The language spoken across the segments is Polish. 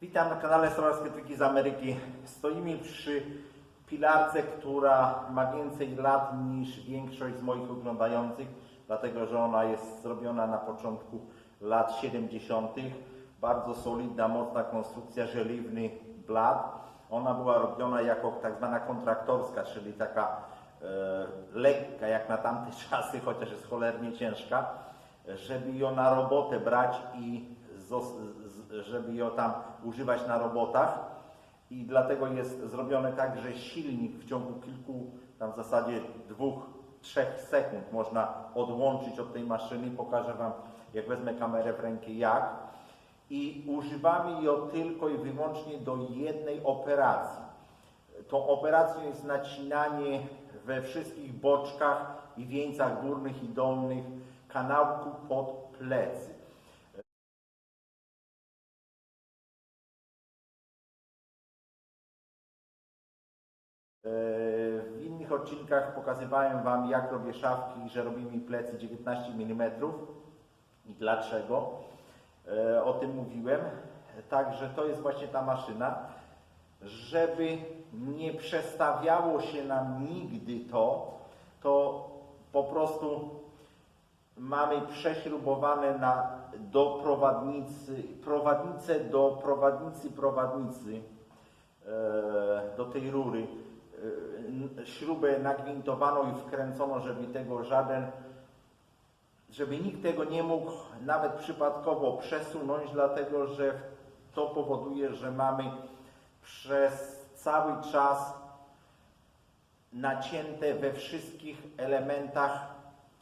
Witam na kanale Stowarskie Triki z Ameryki. Stoimy przy pilarce, która ma więcej lat niż większość z moich oglądających, dlatego że ona jest zrobiona na początku lat 70. Bardzo solidna, mocna konstrukcja, żeliwny blat. Ona była robiona jako tak zwana kontraktorska, czyli taka e, lekka jak na tamte czasy, chociaż jest cholernie ciężka, żeby ją na robotę brać i żeby ją tam używać na robotach. I dlatego jest zrobione tak, że silnik w ciągu kilku, tam w zasadzie dwóch, trzech sekund można odłączyć od tej maszyny. Pokażę Wam, jak wezmę kamerę w rękę, jak. I używamy ją tylko i wyłącznie do jednej operacji. Tą operacją jest nacinanie we wszystkich boczkach i wieńcach górnych i dolnych kanałku pod plecy. W innych odcinkach pokazywałem Wam, jak robię szafki, że robimy plecy 19 mm i dlaczego. E, O tym mówiłem. Także to jest właśnie ta maszyna. Żeby nie przestawiało się nam nigdy to, to po prostu mamy prześrubowane na, do prowadnicy, prowadnicę do prowadnicy prowadnicy e, do tej rury e, śrubę nagwintowaną i wkręcono, żeby tego żaden, żeby nikt tego nie mógł nawet przypadkowo przesunąć, dlatego że to powoduje, że mamy przez cały czas nacięte we wszystkich elementach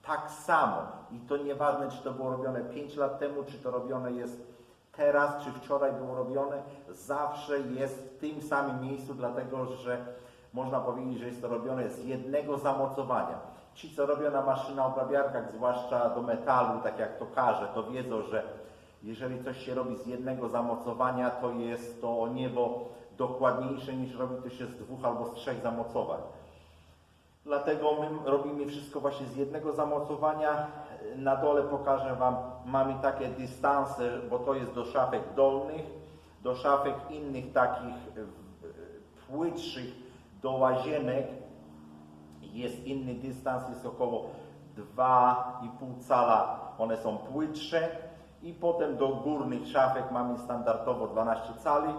tak samo. I to nieważne, czy to było robione 5 lat temu, czy to robione jest teraz, czy wczoraj było robione, zawsze jest w tym samym miejscu, dlatego że można powiedzieć, że jest to robione z jednego zamocowania. Ci, co robią na maszynach obrabiarkach, zwłaszcza do metalu, tak jak to każe, to wiedzą, że jeżeli coś się robi z jednego zamocowania, to jest to o niebo dokładniejsze niż robi to się z dwóch albo z trzech zamocowań. Dlatego my robimy wszystko właśnie z jednego zamocowania. Na dole pokażę Wam, mamy takie dystanse, bo to jest do szafek dolnych, do szafek innych takich płytszych, do łazienek. Jest inny dystans, jest około 2,5 cala, one są płytsze. I potem do górnych szafek mamy standardowo 12 cali.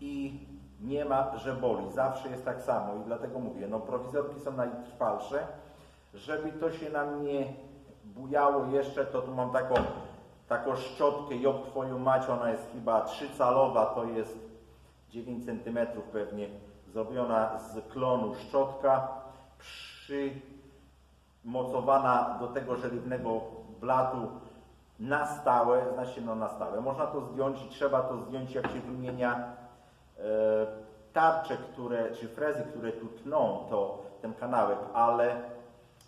I nie ma, że boli. Zawsze jest tak samo. I dlatego mówię, no prowizorki są najtrwalsze. Żeby to się nam nie bujało jeszcze, to tu mam taką, taką szczotkę, job twoją mać, ona jest chyba 3 calowa, to jest 9 cm pewnie, zrobiona z klonu szczotka, przymocowana do tego żeliwnego blatu na stałe, znaczy no na stałe. Można to zdjąć i trzeba to zdjąć, jak się wymienia e, tarcze, które, czy frezy, które tu tną to, ten kanałek, ale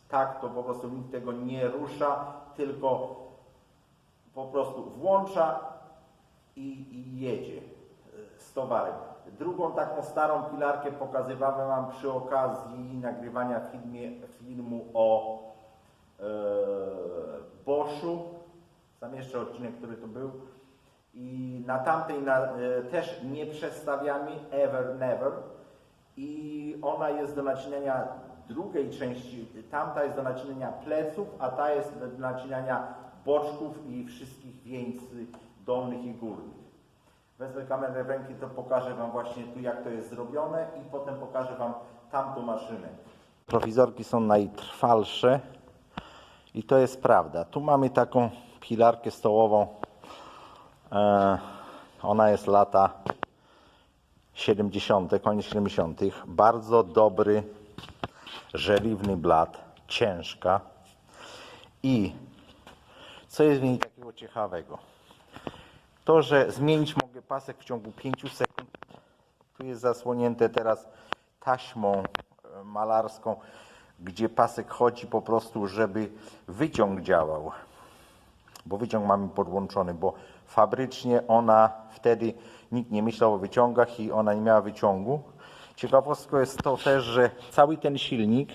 tak to po prostu nikt tego nie rusza, tylko po prostu włącza i, i jedzie z towarem. Drugą taką starą pilarkę pokazywałem Wam przy okazji nagrywania filmie, filmu o e, Boschu. Zamieszczę odcinek, który to był. I na tamtej na, e, też nie przestawiamy Ever Never. I ona jest do nacinania drugiej części. Tamta jest do nacinania pleców, a ta jest do nacinania boczków i wszystkich wieńcy dolnych i górnych. Wezmę kamerę w ręki, to pokażę Wam właśnie tu, jak to jest zrobione i potem pokażę Wam tamtą maszynę. Prowizorki są najtrwalsze i to jest prawda. Tu mamy taką pilarkę stołową. E, ona jest lata 70., koniec 70. Bardzo dobry, żeliwny blat, ciężka. I co jest w niej takiego ciekawego? To, że zmienić mogę pasek w ciągu 5 sekund. Tu jest zasłonięte teraz taśmą e, malarską, gdzie pasek chodzi po prostu, żeby wyciąg działał. Bo wyciąg mamy podłączony, bo fabrycznie ona wtedy nikt nie myślał o wyciągach i ona nie miała wyciągu. Ciekawostką jest to też, że cały ten silnik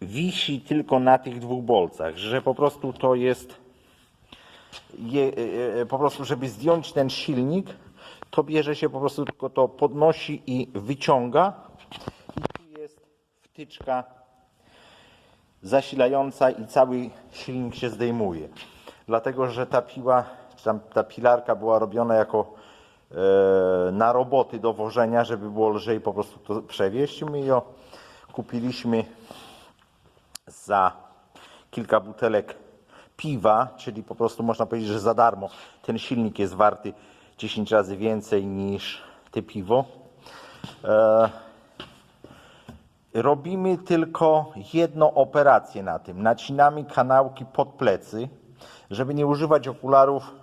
wisi tylko na tych dwóch bolcach, że po prostu to jest je, e, e, po prostu, żeby zdjąć ten silnik, to bierze się po prostu tylko to podnosi i wyciąga. I tu jest wtyczka zasilająca i cały silnik się zdejmuje. Dlatego, że ta piła, tam ta pilarka była robiona jako e, na roboty do wożenia, żeby było lżej po prostu to przewieźć. My ją kupiliśmy za kilka butelek piwa, czyli po prostu można powiedzieć, że za darmo ten silnik jest warty 10 razy więcej niż te piwo. E, robimy tylko jedną operację na tym. Nacinamy kanałki pod plecy, żeby nie używać okularów.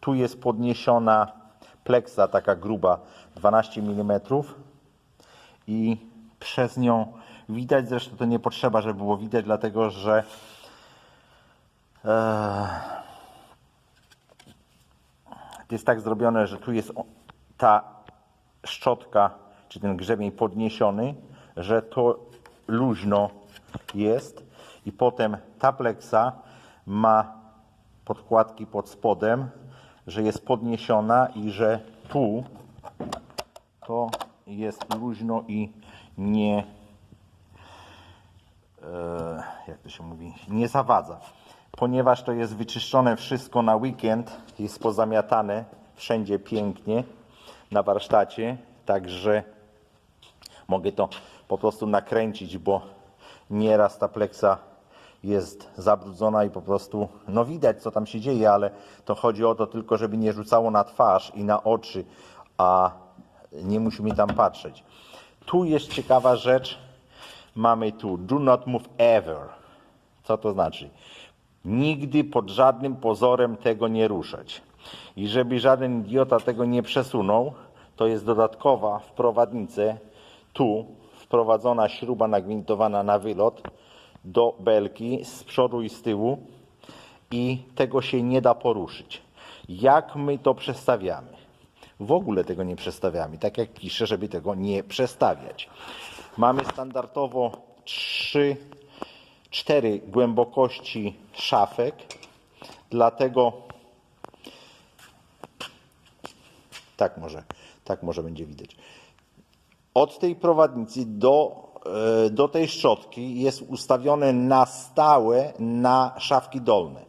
Tu jest podniesiona pleksa taka gruba 12 mm i przez nią widać, zresztą to nie potrzeba, żeby było widać, dlatego że to jest tak zrobione, że tu jest ta szczotka, czy ten grzebień podniesiony, że to luźno jest i potem ta pleksa ma podkładki pod spodem, że jest podniesiona i że tu to jest luźno i nie e, jak to się mówi, nie zawadza. Ponieważ to jest wyczyszczone wszystko na weekend, jest pozamiatane wszędzie pięknie na warsztacie, także mogę to po prostu nakręcić, bo nieraz ta pleksa jest zabrudzona i po prostu, no widać co tam się dzieje, ale to chodzi o to tylko, żeby nie rzucało na twarz i na oczy, a nie musimy tam patrzeć. Tu jest ciekawa rzecz, mamy tu do not move ever. Co to znaczy? Nigdy pod żadnym pozorem tego nie ruszać. I żeby żaden idiota tego nie przesunął, to jest dodatkowa w prowadnicę, tu wprowadzona śruba nagwintowana na wylot do belki z przodu i z tyłu i tego się nie da poruszyć. Jak my to przestawiamy? W ogóle tego nie przestawiamy, tak jak piszę, żeby tego nie przestawiać. Mamy standardowo 3, 4 głębokości szafek, dlatego tak może, tak może będzie widać. Od tej prowadnicy do, e, do tej szczotki jest ustawione na stałe na szafki dolne,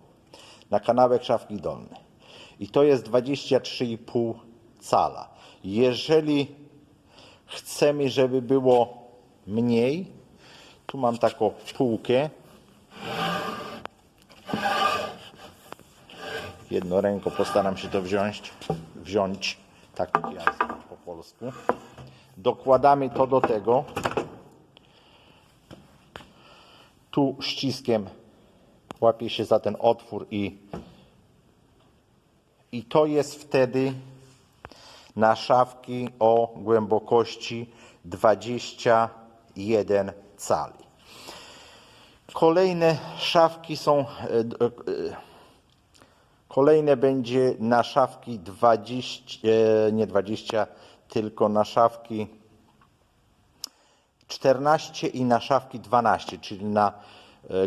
na kanałek szafki dolne. I to jest 23,5 cala. Jeżeli chcemy, żeby było mniej, tu mam taką półkę. Jedną ręką postaram się to wziąć, wziąć, tak jest po polsku. Dokładamy to do tego. Tu ściskiem łapie się za ten otwór i, i to jest wtedy na szafki o głębokości 21 cali. Kolejne szafki są, e, e, kolejne będzie na szafki 20, e, nie 20, tylko na szafki 14 i na szafki 12, czyli na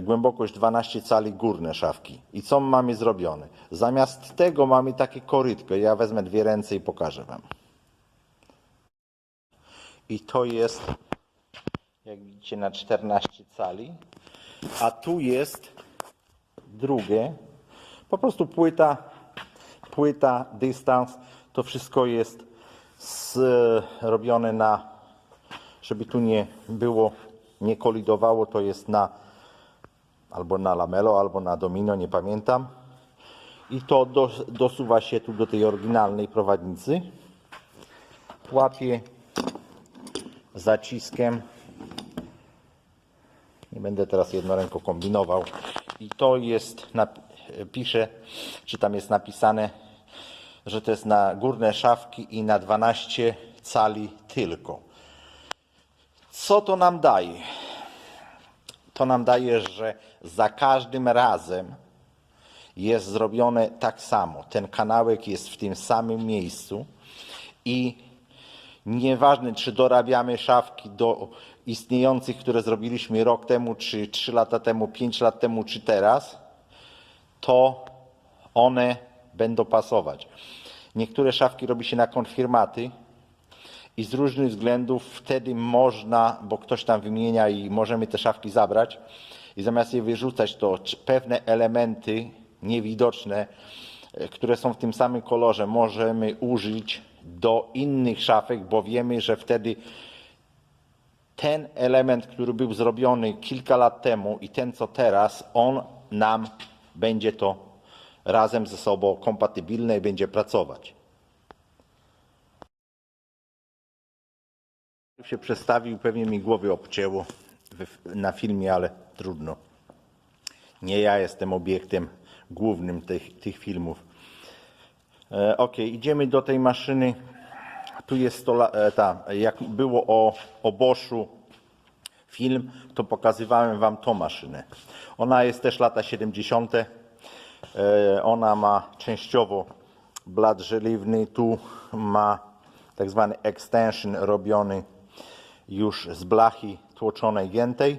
głębokość 12 cali górne szafki. I co mamy zrobione? Zamiast tego mamy takie korytko. Ja wezmę dwie ręce i pokażę Wam. I to jest, jak widzicie, na 14 cali. A tu jest drugie. Po prostu płyta, płyta, dystans. To wszystko jest z, robione na, żeby tu nie było, nie kolidowało, to jest na albo na lamelo, albo na domino, nie pamiętam. I to dos, dosuwa się tu do tej oryginalnej prowadnicy. Łapie zaciskiem. Nie będę teraz jedną ręką kombinował. I to jest, pisze, czy tam jest napisane, że to jest na górne szafki i na 12 cali tylko. Co to nam daje? To nam daje, że za każdym razem jest zrobione tak samo. Ten kanałek jest w tym samym miejscu i nieważne, czy dorabiamy szafki do istniejących, które zrobiliśmy rok temu, czy 3 lata temu, 5 lat temu, czy teraz, to one będą pasować. Niektóre szafki robi się na konfirmaty i z różnych względów wtedy można, bo ktoś tam wymienia i możemy te szafki zabrać i zamiast je wyrzucać, to pewne elementy niewidoczne, e, które są w tym samym kolorze, możemy użyć do innych szafek, bo wiemy, że wtedy ten element, który był zrobiony kilka lat temu i ten, co teraz, on nam będzie to razem ze sobą kompatybilne i będzie pracować. się przestawił, pewnie mi głowy obcięło na filmie, ale trudno. Nie ja jestem obiektem głównym tych, tych filmów. E, ok, idziemy do tej maszyny. Tu jest to, e, ta, jak było o, o Boschu film, to pokazywałem Wam tą maszynę. Ona jest też lata 70. E, ona ma częściowo blat żeliwny, tu ma tak zwany extension robiony już z blachy tłoczonej giętej.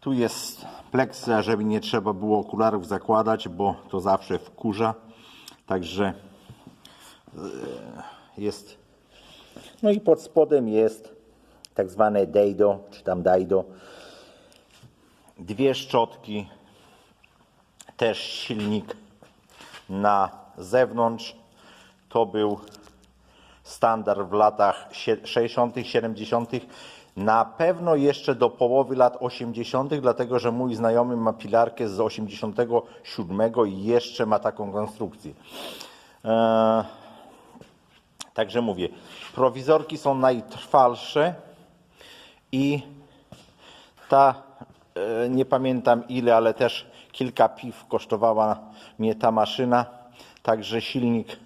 Tu jest pleksa, żeby nie trzeba było okularów zakładać, bo to zawsze wkurza. Także jest. No i pod spodem jest tak zwane dejdo, czy tam dajdo. Dwie szczotki, też silnik na zewnątrz. To był standard w latach sie- 60., 70. Na pewno jeszcze do połowy lat 80., dlatego że mój znajomy ma pilarkę z 87 i jeszcze ma taką konstrukcję. Eee, także mówię, prowizorki są najtrwalsze i ta, e, nie pamiętam ile, ale też kilka piw kosztowała mnie ta maszyna, także silnik,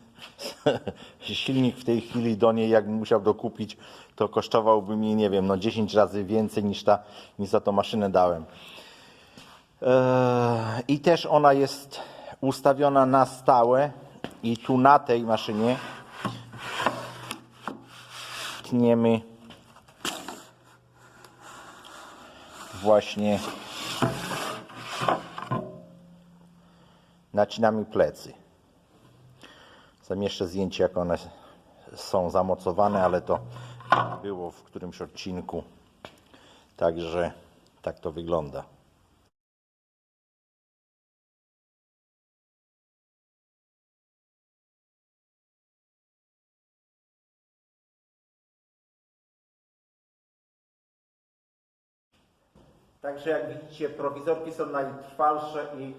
silnik w tej chwili do niej, jakbym musiał dokupić, to kosztowałby mi, nie wiem, no 10 razy więcej niż, ta, niż za tą maszynę dałem. E, I też ona jest ustawiona na stałe i tu na tej maszynie tniemy właśnie nacinamy plecy. Zamieszczę zdjęcie, jak one są zamocowane, ale to było w którymś odcinku. Także tak to wygląda. Także jak widzicie, prowizorki są najtrwalsze i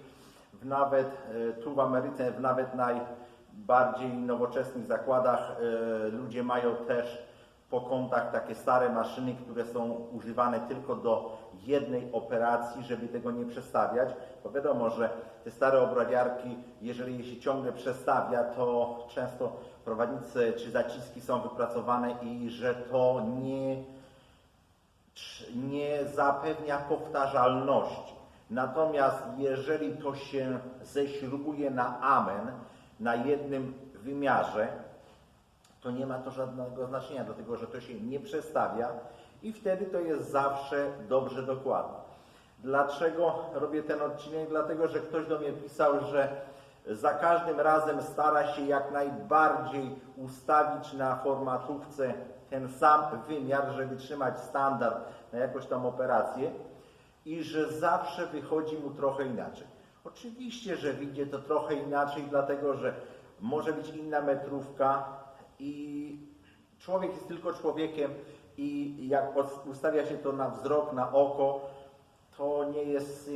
w nawet e, tu w Ameryce, w nawet najbardziej nowoczesnych zakładach e, ludzie mają też po kątach takie stare maszyny, które są używane tylko do jednej operacji, żeby tego nie przestawiać. Bo wiadomo, że te stare obrabiarki, jeżeli je się ciągle przestawia, to często prowadnice czy zaciski są wypracowane i że to nie nie zapewnia powtarzalności. Natomiast jeżeli to się ześrubuje na amen na jednym wymiarze, to nie ma to żadnego znaczenia, dlatego że to się nie przestawia i wtedy to jest zawsze dobrze dokładne. Dlaczego robię ten odcinek? Dlatego, że ktoś do mnie pisał, że za każdym razem stara się jak najbardziej ustawić na formatówce ten sam wymiar, żeby trzymać standard na jakąś tam operację i że zawsze wychodzi mu trochę inaczej. Oczywiście, że wyjdzie to trochę inaczej, dlatego że może być inna metrówka i człowiek jest tylko człowiekiem i jak ustawia się to na wzrok, na oko, to nie jest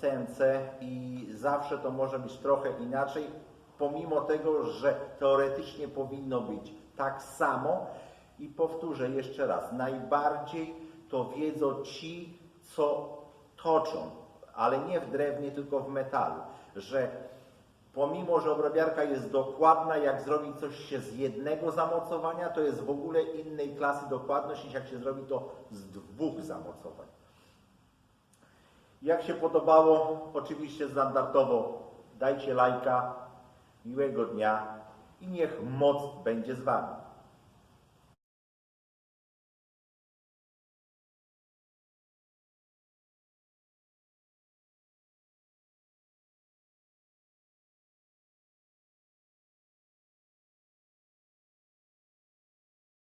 CNC i zawsze to może być trochę inaczej, pomimo tego, że teoretycznie powinno być tak samo. I powtórzę jeszcze raz, najbardziej to wiedzą ci, co toczą, ale nie w drewnie, tylko w metalu, że pomimo, że obrabiarka jest dokładna, jak zrobić coś się z jednego zamocowania, to jest w ogóle innej klasy dokładność niż jak się zrobi to z dwóch zamocowań. Jak się podobało, oczywiście standardowo dajcie lajka, miłego dnia i niech moc będzie z Wami.